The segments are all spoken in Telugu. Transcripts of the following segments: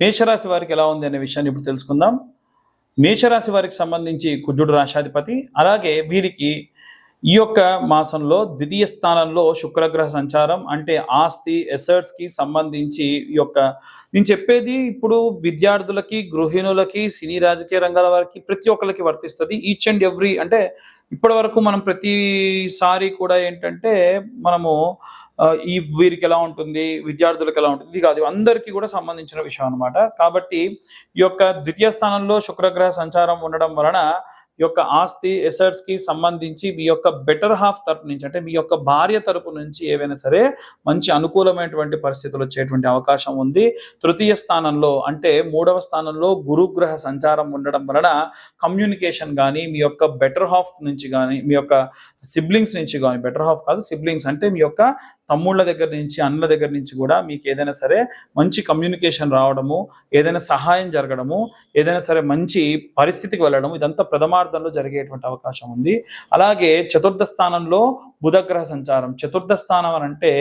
మేషరాశి వారికి ఎలా ఉంది అనే విషయాన్ని ఇప్పుడు తెలుసుకుందాం. మేషరాశి వారికి సంబంధించి కుజుడు రాశాధిపతి. అలాగే వీరికి ఈ యొక్క మాసంలో ద్వితీయ స్థానంలో శుక్రగ్రహ సంచారం అంటే ఆస్తి ఎసర్ట్స్కి సంబంధించి ఈ యొక్క నేను చెప్పేది ఇప్పుడు విద్యార్థులకి గృహిణులకి సినీ రాజకీయ రంగాల వారికి ప్రతి ఒక్కరికి వర్తిస్తుంది. ఈచ్ అండ్ ఎవ్రీ అంటే ఇప్పటి వరకు మనం ప్రతిసారి కూడా ఏంటంటే మనము ఈ వీరికి ఎలా ఉంటుంది? విద్యార్థులకు ఎలా ఉంటుంది? ఇది కాదు. అందరికీ కూడా సంబంధించిన విషయం అన్నమాట. కాబట్టి ఈ యొక్క ద్వితీయ స్థానంలో శుక్రగ్రహ సంచారం ఉండడం వలన యొక్క ఆస్తి ఎసర్ట్స్కి సంబంధించి మీ యొక్క బెటర్ హాఫ్ తరపు నుంచి అంటే మీ యొక్క భార్య తరపు నుంచి ఏవైనా సరే మంచి అనుకూలమైనటువంటి పరిస్థితులు వచ్చేటువంటి అవకాశం ఉంది. తృతీయ స్థానంలో అంటే మూడవ స్థానంలో గురుగ్రహ సంచారం ఉండడం వలన కమ్యూనికేషన్ కానీ మీ యొక్క బెటర్ హాఫ్ నుంచి కానీ మీ యొక్క సిబ్లింగ్స్ నుంచి కానీ బెటర్ హాఫ్ కాదు సిబ్లింగ్స్ అంటే మీ యొక్క తమ్ముళ్ళ దగ్గర నుంచి అన్నల దగ్గర నుంచి కూడా మీకు ఏదైనా సరే మంచి కమ్యూనికేషన్ రావడము ఏదైనా సహాయం జరగడము ఏదైనా సరే మంచి పరిస్థితికి వెళ్ళడం ఇదంతా ప్రథమార్థంలో జరిగేటువంటి అవకాశం ఉంది. అలాగే చతుర్థ స్థానంలో బుధగ్రహ సంచారం. చతుర్థ స్థానం అని అంటే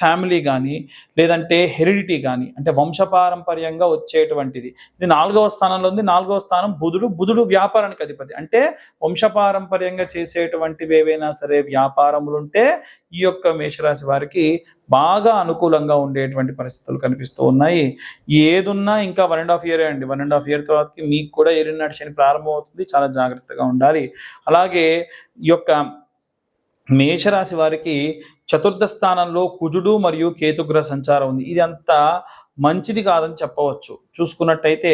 ఫ్యామిలీ కానీ లేదంటే హెరిడిటీ కానీ అంటే వంశపారంపర్యంగా వచ్చేటువంటిది. ఇది నాలుగవ స్థానంలో ఉంది. నాలుగవ స్థానం బుధుడు. బుధుడు వ్యాపారానికి అధిపతి. అంటే వంశపారంపర్యంగా చేసేటువంటివి ఏవైనా సరే వ్యాపారములు ఉంటే ఈ యొక్క మేషరాశి వారికి బాగా అనుకూలంగా ఉండేటువంటి పరిస్థితులు కనిపిస్తూ ఉన్నాయి. ఏదున్నా ఇంకా వన్ అండ్ హాఫ్ ఇయరే అండి. వన్ అండ్ హాఫ్ ఇయర్ తర్వాతకి మీకు కూడా ఏలినాటి శని ప్రారంభం అవుతుంది చాలా జాగ్రత్తగా ఉండాలి. అలాగే ఈ యొక్క మేషరాశి వారికి చతుర్థ స్థానంలో కుజుడు మరియు కేతుగ్రహ సంచారం ఉంది. ఇది అంత మంచిది కాదని చెప్పవచ్చు. చూసుకున్నట్టయితే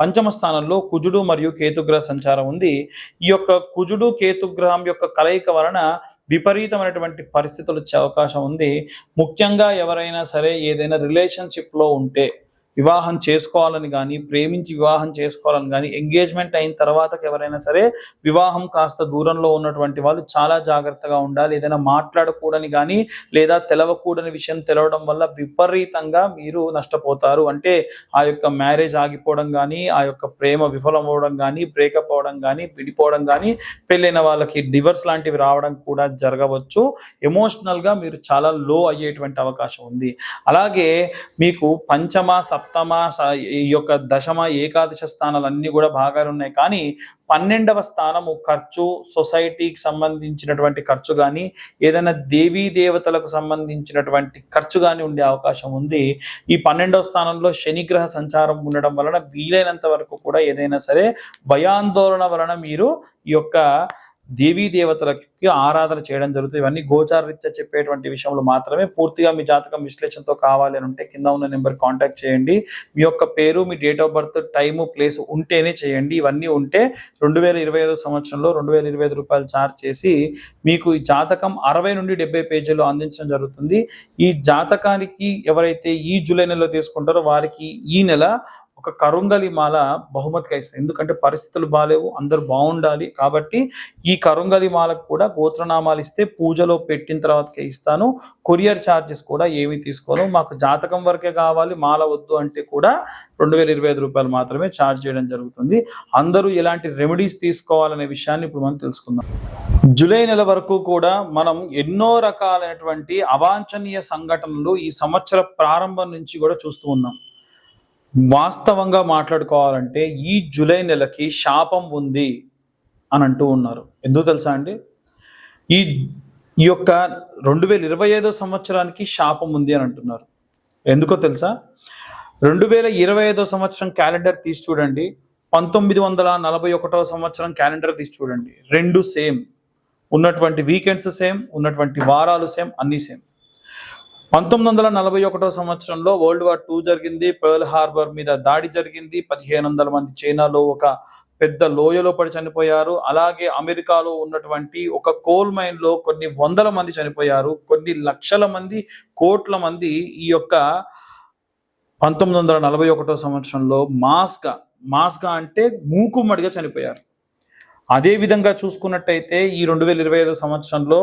పంచమ స్థానంలో కుజుడు మరియు కేతుగ్రహ సంచారం ఉంది. ఈ యొక్క కుజుడు కేతుగ్రహం యొక్క కలయిక వలన విపరీతమైనటువంటి పరిస్థితులు వచ్చే అవకాశం ఉంది. ముఖ్యంగా ఎవరైనా సరే ఏదైనా రిలేషన్షిప్లో ఉంటే వివాహం చేసుకోవాలని కానీ ప్రేమించి వివాహం చేసుకోవాలని కానీ ఎంగేజ్మెంట్ అయిన తర్వాత ఎవరైనా సరే వివాహం కాస్త దూరంలో ఉన్నటువంటి వాళ్ళు చాలా జాగ్రత్తగా ఉండాలి. ఏదైనా మాట్లాడకూడని కానీ లేదా తెలవకూడని విషయం తెలవడం వల్ల విపరీతంగా మీరు నష్టపోతారు. అంటే ఆ యొక్క మ్యారేజ్ ఆగిపోవడం కానీ ఆ యొక్క ప్రేమ విఫలం అవ్వడం కానీ బ్రేకప్ అవ్వడం కానీ విడిపోవడం కానీ పెళ్ళైన వాళ్ళకి డివర్స్ లాంటివి రావడం కూడా జరగవచ్చు. ఎమోషనల్గా మీరు చాలా లో అయ్యేటువంటి అవకాశం ఉంది. అలాగే మీకు పంచమ సప్తమ స- ఈ యొక్క దశమ ఏకాదశ స్థానాలు అన్నీ కూడా బాగానే ఉన్నాయి. కానీ పన్నెండవ స్థానము ఖర్చు సొసైటీకి సంబంధించినటువంటి ఖర్చు కానీ ఏదైనా దేవీ దేవతలకు సంబంధించినటువంటి ఖర్చు కానీ ఉండే అవకాశం ఉంది. ఈ పన్నెండవ స్థానంలో శనిగ్రహ సంచారం ఉండడం వలన వీలైనంత వరకు కూడా ఏదైనా సరే భయాందోళన వలన మీరు ఈ యొక్క దేవీ దేవతలకి ఆరాధన చేయడం జరుగుతుంది. ఇవన్నీ గోచారరీత్యా చెప్పేటువంటి విషయంలో మాత్రమే పూర్తిగా మీ జాతకం విశ్లేషణతో కావాలి అని ఉంటే కింద ఉన్న నెంబర్ కాంటాక్ట్ చేయండి. మీ యొక్క పేరు మీ date of birth time place ఉంటేనే చేయండి. ఇవన్నీ ఉంటే రెండు వేల ఇరవై ఐదు సంవత్సరంలో రెండు వేల ఇరవై ఐదు రూపాయలు ఛార్జ్ చేసి మీకు ఈ జాతకం అరవై నుండి డెబ్బై పేజీలు అందించడం జరుగుతుంది. ఈ జాతకానికి ఎవరైతే ఈ జూలై నెలలో తీసుకుంటారో వారికి ఈ నెల ఒక కరుంగలి మాల బహుమతిగా ఇస్తాయి ఎందుకంటే పరిస్థితులు బాగాలేవు అందరూ బాగుండాలి కాబట్టి ఈ కరుంగలి మాలకు కూడా గోత్రనామాలు ఇస్తే పూజలో పెట్టిన తర్వాతకే ఇస్తాను. కొరియర్ ఛార్జెస్ కూడా ఏమీ తీసుకోను. మాకు జాతకం వరకే కావాలి మాల వద్దు అంటే కూడా రెండు వేల ఇరవై ఐదు రూపాయలు మాత్రమే ఛార్జ్ చేయడం జరుగుతుంది. అందరూ ఎలాంటి రెమెడీస్ తీసుకోవాలనే విషయాన్ని ఇప్పుడు మనం తెలుసుకుందాం. జూలై నెల వరకు కూడా మనం ఎన్నో రకాలైనటువంటి అవాంఛనీయ సంఘటనలు ఈ సంవత్సర ప్రారంభం నుంచి కూడా చూస్తూ ఉన్నాం. వాస్తవంగా మాట్లాడుకోవాలంటే ఈ జూలై నెలకి శాపం ఉంది అని అంటూ ఉన్నారు. ఎందుకు తెలుసా అండి? ఈ ఈ యొక్క రెండు వేల ఇరవై ఐదో సంవత్సరానికి శాపం ఉంది అని అంటున్నారు. ఎందుకో తెలుసా? రెండు వేల ఇరవై ఐదో సంవత్సరం క్యాలెండర్ తీసి చూడండి. పంతొమ్మిది వందల నలభై ఒకటో సంవత్సరం క్యాలెండర్ తీసి చూడండి. రెండు సేమ్. ఉన్నటువంటి వీకెండ్స్ సేమ్ ఉన్నటువంటి వారాలు సేమ్ అన్నీ సేమ్. పంతొమ్మిది వందల నలభై ఒకటో సంవత్సరంలో వరల్డ్ వార్ టూ జరిగింది. పర్ల్ హార్బర్ మీద దాడి జరిగింది. పదిహేను వందల మంది చైనాలో ఒక పెద్ద లోయలో పడి చనిపోయారు. అలాగే అమెరికాలో ఉన్నటువంటి ఒక కోల్ మైన్లో కొన్ని వందల మంది చనిపోయారు. కొన్ని లక్షల మంది కోట్ల మంది ఈ యొక్క పంతొమ్మిది వందల నలభై ఒకటో సంవత్సరంలో మాస్గా మాస్గా అంటే మూకుమ్మడిగా చనిపోయారు. అదే విధంగా చూసుకున్నట్టయితే ఈ రెండు వేల ఇరవై ఐదు సంవత్సరంలో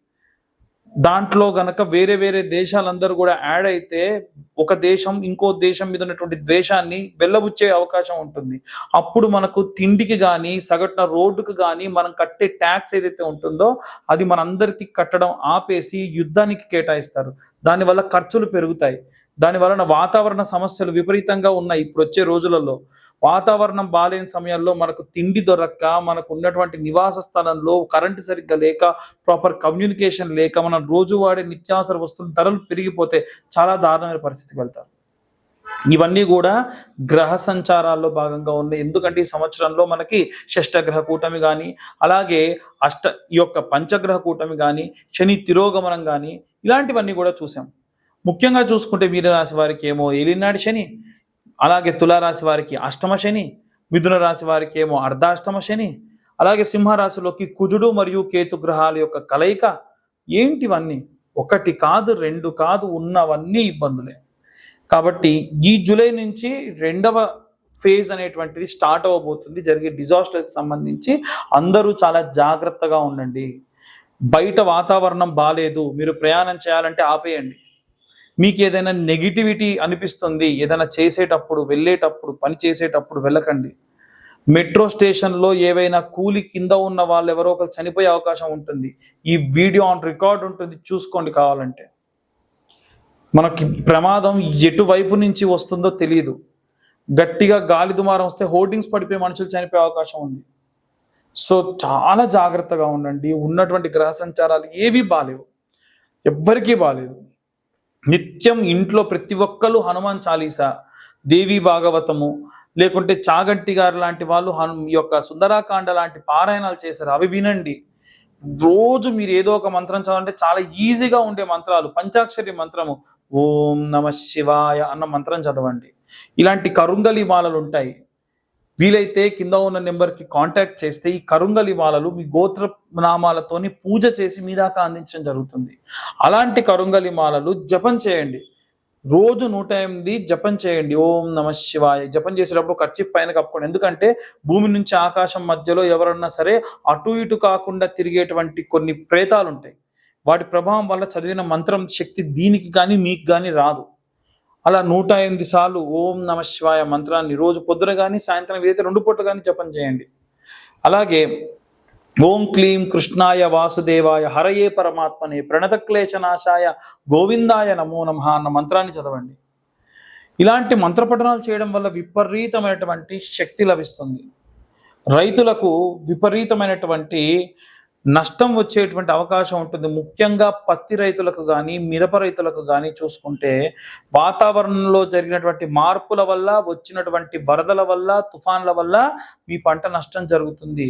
దాంట్లో గనక వేరే వేరే దేశాలందరూ కూడా యాడ్ అయితే ఒక దేశం ఇంకో దేశం మీద ఉన్నటువంటి ద్వేషాన్ని వెళ్ళబుచ్చే అవకాశం ఉంటుంది. అప్పుడు మనకు తిండికి కానీ సగటున రోడ్డుకు కానీ మనం కట్టే ట్యాక్స్ ఏదైతే ఉంటుందో అది మనందరికీ కట్టడం ఆపేసి యుద్ధానికి కేటాయిస్తారు. దానివల్ల ఖర్చులు పెరుగుతాయి. దాని వలన వాతావరణ సమస్యలు విపరీతంగా ఉన్నాయి ఇప్పుడు వచ్చే రోజులలో. వాతావరణం బాలేని సమయంలో మనకు తిండి దొరక్క మనకు ఉన్నటువంటి నివాస స్థలంలో కరెంటు సరిగ్గా లేక ప్రాపర్ కమ్యూనికేషన్ లేక మనం రోజు వాడే నిత్యావసర వస్తువుల ధరలు పెరిగిపోతే చాలా దారుణమైన పరిస్థితికి వెళ్తారు. ఇవన్నీ కూడా గ్రహ సంచారాల్లో భాగంగా ఉన్నాయి. ఎందుకంటే ఈ సంవత్సరంలో మనకి షష్టగ్రహ కూటమి కానీ అలాగే అష్ట ఈ యొక్క పంచగ్రహ కూటమి కానీ శని తిరోగమనం కానీ ఇలాంటివన్నీ కూడా చూసాం. ముఖ్యంగా చూసుకుంటే మీనరాశి వారికి ఏమో ఏలినాడు శని అలాగే తులారాశి వారికి అష్టమ శని మిథున రాశి వారికి ఏమో అర్ధాష్టమ శని అలాగే సింహరాశిలోకి కుజుడు మరియు కేతు గ్రహాల యొక్క కలయిక ఏంటివన్నీ? ఒకటి కాదు రెండు కాదు ఉన్నవన్నీ ఇబ్బందులే. కాబట్టి ఈ జూలై నుంచి రెండవ ఫేజ్ అనేటువంటిది స్టార్ట్ అవ్వబోతుంది జరిగే డిజాస్టర్కి సంబంధించి అందరూ చాలా జాగ్రత్తగా ఉండండి. బయట వాతావరణం బాగాలేదు మీరు ప్రయాణం చేయాలంటే ఆపేయండి. మీకు ఏదైనా నెగిటివిటీ అనిపిస్తుంది ఏదైనా చేసేటప్పుడు వెళ్ళేటప్పుడు పని చేసేటప్పుడు వెళ్ళకండి. మెట్రో స్టేషన్లో ఏవైనా కూలి కింద ఉన్న వాళ్ళు ఎవరో ఒకరు చనిపోయే అవకాశం ఉంటుంది. ఈ వీడియో ఆన్ రికార్డ్ ఉంటుంది చూసుకోండి కావాలంటే. మనకి ప్రమాదం ఎటువైపు నుంచి వస్తుందో తెలియదు గట్టిగా గాలి దుమారం వస్తే హోర్డింగ్స్ పడిపోయి మనుషులు చనిపోయే అవకాశం ఉంది. సో చాలా జాగ్రత్తగా ఉండండి. ఉన్నటువంటి గ్రహ సంచారాలు ఏవి బాలేవు. ఎవ్వరికీ బాలేదు. నిత్యం ఇంట్లో ప్రతి ఒక్కరు హనుమాన్ చాలీసా దేవి భాగవతము లేకుంటే చాగంటి గారు లాంటి వాళ్ళు హను ఈ యొక్క సుందరాకాండ లాంటి పారాయణాలు చేశారు. అవి వినండి. రోజు మీరు ఏదో ఒక మంత్రం చదవాలంటే చాలా ఈజీగా ఉండే మంత్రాలు. పంచాక్షరి మంత్రము ఓం నమ శివాయ అన్న మంత్రం చదవండి. ఇలాంటి కరుంగలి మాలలు ఉంటాయి. వీలైతే కింద ఉన్న నెంబర్కి కాంటాక్ట్ చేస్తే ఈ కరుంగలి మాలలు మీ గోత్ర నామాలతోని పూజ చేసి మీ దాకా అందించడం జరుగుతుంది. అలాంటి కరుంగలి మాలలు జపం చేయండి. రోజు నూట ఎనిమిది జపం చేయండి. ఓం నమ శివాయ. జపం చేసేటప్పుడు ఖర్చు పైన కప్పుకోండి. ఎందుకంటే భూమి నుంచి ఆకాశం మధ్యలో ఎవరన్నా సరే అటు ఇటు కాకుండా తిరిగేటువంటి కొన్ని ప్రేతాలు ఉంటాయి వాటి ప్రభావం వల్ల చదివిన మంత్రం శక్తి దీనికి కానీ మీకు కానీ రాదు. అలా నూట ఎనిమిది సార్లు ఓం నమ శివాయ మంత్రాన్ని రోజు పొద్దున కానీ సాయంత్రం ఏదైతే రెండు పూట కానీ జపం చేయండి. అలాగే ఓం క్లీం కృష్ణాయ వాసుదేవాయ హరయే పరమాత్మనే ప్రణత క్లేశనాశాయ గోవిందాయ నమో నమః అన్న మంత్రాన్ని చదవండి. ఇలాంటి మంత్రపఠనాలు చేయడం వల్ల విపరీతమైనటువంటి శక్తి లభిస్తుంది. రైతులకు విపరీతమైనటువంటి నష్టం వచ్చేటువంటి అవకాశం ఉంటుంది. ముఖ్యంగా పత్తి రైతులకు కానీ మిరప రైతులకు కానీ చూసుకుంటే వాతావరణంలో జరిగినటువంటి మార్పుల వల్ల వచ్చినటువంటి వరదల వల్ల తుఫాన్ల వల్ల మీ పంట నష్టం జరుగుతుంది.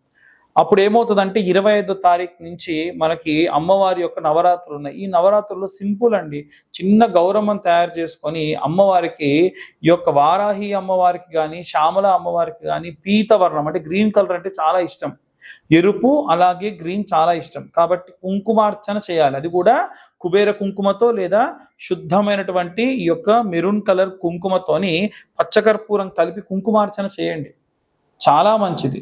అప్పుడు ఏమవుతుందంటే ఇరవై ఐదో తారీఖు నుంచి మనకి అమ్మవారి యొక్క నవరాత్రులు ఉన్నాయి. ఈ నవరాత్రుల్లో సింపుల్ అండి. చిన్న గౌరవం తయారు చేసుకొని అమ్మవారికి ఈ యొక్క వారాహి అమ్మవారికి కానీ శ్యామల అమ్మవారికి కానీ పీతవర్ణం అంటే గ్రీన్ కలర్ అంటే చాలా ఇష్టం. ఎరుపు అలాగే గ్రీన్ చాలా ఇష్టం. కాబట్టి కుంకుమార్చన చేయాలి. అది కూడా కుబేర కుంకుమతో లేదా శుద్ధమైనటువంటి ఈ యొక్క మెరూన్ కలర్ కుంకుమతోని పచ్చకర్పూరం కలిపి కుంకుమార్చన చేయండి. చాలా మంచిది.